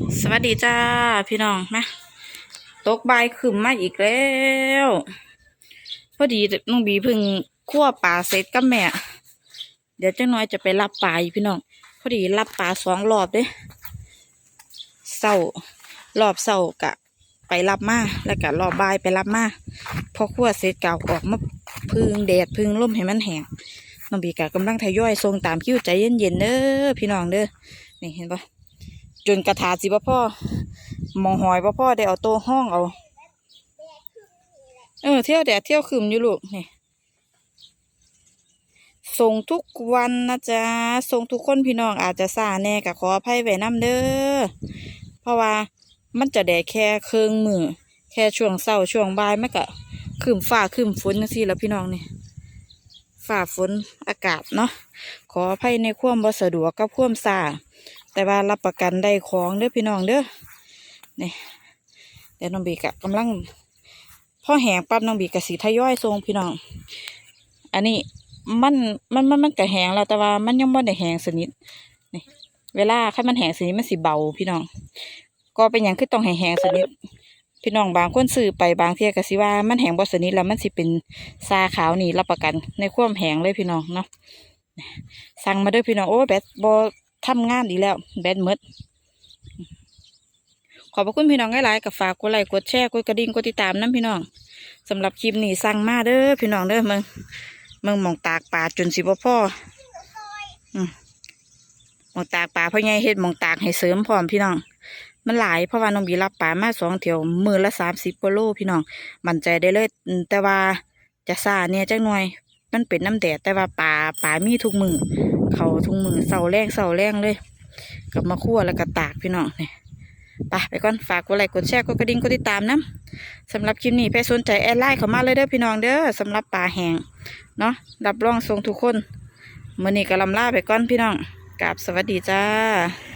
สวัสดีจ้าพี่น้องนะตกใบขึ้นมาอีกแล้ว พอดีน้องบีเพิ่งคั่วปลาเสร็จกับแม่ เดี๋ยวเจ้าน้อยจะไปรับปลาอยู่พี่น้อง พอดีรับปลาสองรอบเด้เศร้ารอบเศร้ากะ ไปรับมาแล้วก็รอบบ่ายไปรับมาพอคั่วเสร็จเก่าออกมาพึ่งแดดพึ่งลมให้มันแห้งน้องบีกะกำลังทยอยทรงตามคิวใจเย็นๆเด้อพี่น้องเด้อนี่เห็นปะ จนกระถาสิบ่พ่อมองหอยบ่พ่อได้เอาโต๊ะห้องเอาเออเที่ยวแดดเที่ยวคืมอยู่ลูกนี่ส่งทุกวันนะจ๊ะส่งทุกคนพี่น้องอาจจะซาแน่ก็ขออภัยไว้น้ำเด้อเพราะว่ามันจะแดดแค่เครึ่งมือ แค่ช่วงเช้าช่วงบ่ายไมันก็คืมฟ้าคืมฝนจังซี่แล้วพี่น้องนี่ฟ้าฝนอากาศเนาะขออภัยในความบ่สะดวกกับความซา แต่ว่ารับประกันได้ของเด้อพี่น้องเด้อนี่เดี๋ยวน้องบีกะกำลังพ่อแหงปั๊บน้องบีกะสีทยอยทรงพี่น้อง อันนี้มันมันมันมันกะแหงแล้วแต่ว่ามันยังบ่ได้แหงสนิทนี่เวลาคันมันแหงสนิทมันสิเบาพี่น้อง ก็เป็นอย่างคือต้องให้แหงสนิทพี่น้องบางคนซื้อไปบางเที่ยก็สิว่ามันแหงบ่สนิทแล้วมันสิเป็นซาขาวนี่รับประกันในความแหงเลยพี่น้องเนาะสั่งมาเด้อพี่น้องโอ้แบตบ่ ทำงานอีกแล้ว แบนหมดขอบพระคุณพี่น้องหลายๆกับฝากกดไลค์กดแชร์กดกระดิ่งกดติดตามน้ำพี่น้องสำหรับคลิปนี้สั่งมาเด้อพี่น้องเด้อมึงมึงมองตากปลาจนสิบ่พ่อมองตากปลาพ่อใหญ่เฮ็ดมองตากให้เสริมพร้อมพี่น้องมันหลายเพราะว่าน้องบีรับปลามาสองเที่ยวมือละสามสิบกิโลพี่น้องมั่นใจได้เลย แต่ว่าจะซาเนี่ยจักหน่อย มันเป็นน้ำแดดแต่ว่าปลาปลามีทุกมือ เขาทุกมือเสาแรงเสาแรงเลยกลับมาคั่วแล้วก็ตากพี่น้องนี่ไปไปก่อนฝากกดไลค์กดแชร์กดกระดิ่งกดติดตามนะสำหรับคลิปนี้ใครสนใจแอดไลน์เข้ามาเลยเด้อพี่น้องเด้อสำหรับป่าแห้งเนาะรับรองทรงทุกคนมื่อนี้ก็ลำลาไปก่อนพี่น้องกราบสวัสดีจ้า